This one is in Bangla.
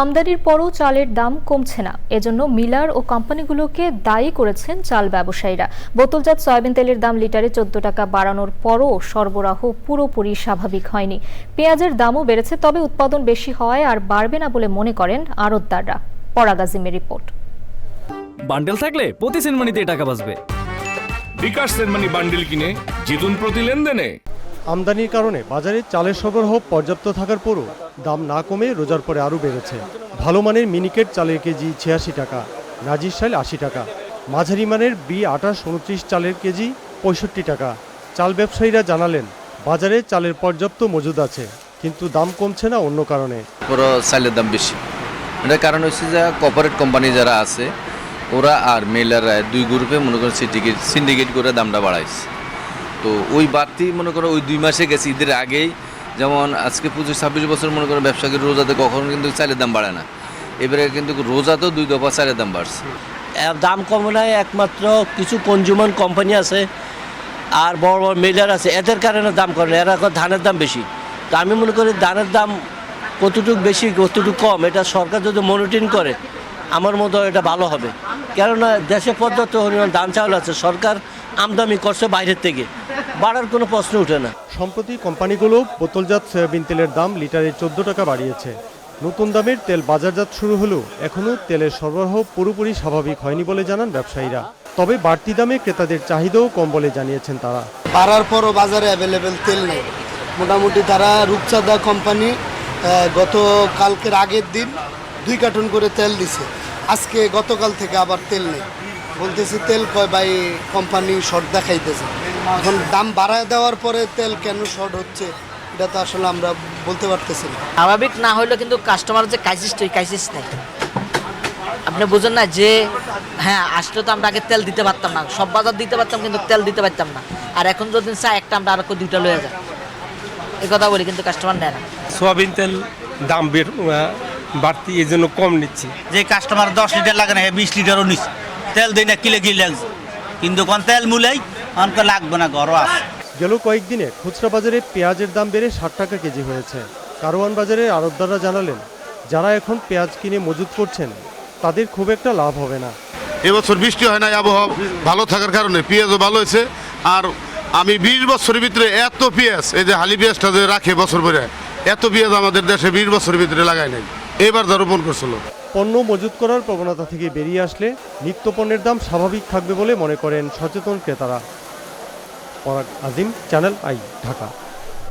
আমদানির পরও চালের দাম কমছে না। এজন্য মিলার ও কোম্পানিগুলোকে দায়ী করেছেন চাল ব্যবসায়ীরা। বোতলজাত সয়াবিন তেলের দাম লিটারে চোদ্দ টাকা বাড়ানোর পরও সরবরাহ পুরোপুরি স্বাভাবিক হয়নি। পেঁয়াজের দামও বেড়েছে তবে উৎপাদন বেশি হওয়ায় আর বাড়বে না বলে মনে করেন আড়তদাররা। পরাগাজিমের রিপোর্ট। বান্ডেল থাকলে প্রতি সেনমানিতে টাকা বাঁচবে। বিকাশ সেনমানি বান্ডিল কিনে জিতুন প্রতি লেনদেনে। আমদানির কারণে বাজারে চালের সরবরাহ পর্যাপ্ত থাকার পরও দাম না কমে রোজার পরে আরও বেড়েছে। ভালো মানের মিনিকেট চালের কেজি ছিয়াশি টাকা, নাজির সাইল আশি টাকা, মাঝারি মানের বি আঠাশ উনত্রিশ চালের কেজি পঁয়ষট্টি টাকা। চাল ব্যবসায়ীরা জানালেন, বাজারে চালের পর্যাপ্ত মজুদ আছে, কিন্তু দাম কমছে না অন্য কারণে। পুরো চালের দাম বেশি। এটার কারণ হচ্ছে যে কর্পোরেট কোম্পানি যারা আছে, ওরা আর মেলাররা দুই গ্রুপে মনে করেন সিন্ডিকেট করে দামটা বাড়াইছে। তো ওই বাড়তি মনে করো ওই দুই মাসে গেছে, ঈদের আগেই। যেমন আজকে পঁচিশ, ছাব্বিশ বছর মনে করো ব্যবসায়ীর রোজাতে কখনো কিন্তু চালের দাম বাড়ে না। এবারে কিন্তু রোজাতেও দুই দফা চালের দাম বাড়ছে। দাম কমে নাই একমাত্র কিছু কনজিউমার কোম্পানি আছে আর বড় বড় মিলার আছে, এদের কারণে দাম করে না। এরা ধানের দাম বেশি। তো আমি মনে করি ধানের দাম কতটুকু বেশি, কতটুকু কম, এটা সরকার যদি মনিটরিং করে, আমার মতো এটা ভালো হবে। কেননা দেশে পর্যাপ্ত ধান চাউল আছে, সরকার আমদানি করছে বাইরের থেকে। বাড়ার কোনো প্রশ্ন ওঠে না। সম্প্রতি কোম্পানিগুলো বোতলজাত সয়াবিন তেলের দাম লিটারে চোদ্দ টাকা বাড়িয়েছে। নতুন দামের তেল বাজারজাত শুরু হলেও এখনও তেলের সরবরাহ পুরোপুরি স্বাভাবিক হয়নি বলে জানান ব্যবসায়ীরা। তবে বাড়তি দামে ক্রেতাদের চাহিদাও কম বলে জানিয়েছেন তারা। পাড়ার পরও বাজারে অ্যাভেলেবেল তেল নেই। মোটামুটি তারা রূপচাঁদা কোম্পানি গত কালকের আগের দিন দুই কার্টন করে তেল দিছে। আজকে গতকাল থেকে আবার তেল নেই। বলতেছে তেল কয় ভাই কোম্পানি শর্ট দেখাইতেছে। এখন দাম বাড়ায় দেওয়ার পরে তেল কেন শর্ট হচ্ছে এটা তো আসলে আমরা বলতে পারতেছি না। স্বাভাবিক না হইলেও কিন্তু কাস্টমার যে ক্রাইসিসটা ওই ক্রাইসিস নেই। আপনি বুঝেন না যে হ্যাঁ আসলে তো আমরা আগে তেল দিতে পারতাম না। সব বাজার দিতে পারতাম কিন্তু তেল দিতে পারতাম না। আর এখন যদি চাই একটা আমরা আরও দুইটা লয়ে যায় এই কথা বলি কিন্তু কাস্টমার নেয় না। সোয়াবিন তেল দাম বের বাড়তি এই জন্য কম নিচ্ছি। যে কাস্টমার দশ লিটার লাগে না বিশ লিটারও নিচ্ছে। তেল দিই না কিলে কি লাগছে কিন্তু কোন তেল মূলেই অনেক লাগবে না ঘরও আছে গেল কয়েকদিনে খুচরা বাজারে পেঁয়াজের দাম বেড়ে ষাট টাকা কেজি হয়েছে। কারওয়ান বাজারে আড়তদাররা জানালেন যারা এখন পেঁয়াজ কিনে মজুত করছেন তাদের খুব একটা লাভ হবে না। এবছর বৃষ্টি হয় নাই আবহাওয়া ভালো থাকার কারণে পেঁয়াজও ভালো হয়েছে। আর আমি বিশ বছরের ভিতরে এত পেঁয়াজ এই যে হালি পেঁয়াজটা যে রাখে বছর পরে এত পেঁয়াজ আমাদের দেশে বিশ বছরের ভিতরে লাগায় নাই। এবার রোপণ করছিল পণ্য মজুত করার প্রবণতা থেকে বেরিয়ে আসলে নিত্য পণ্যের দাম স্বাভাবিক থাকবে বলে মনে করেন সচেতন ক্রেতারা। পরাগ আজিম, চ্যানেল আই, ঢাকা।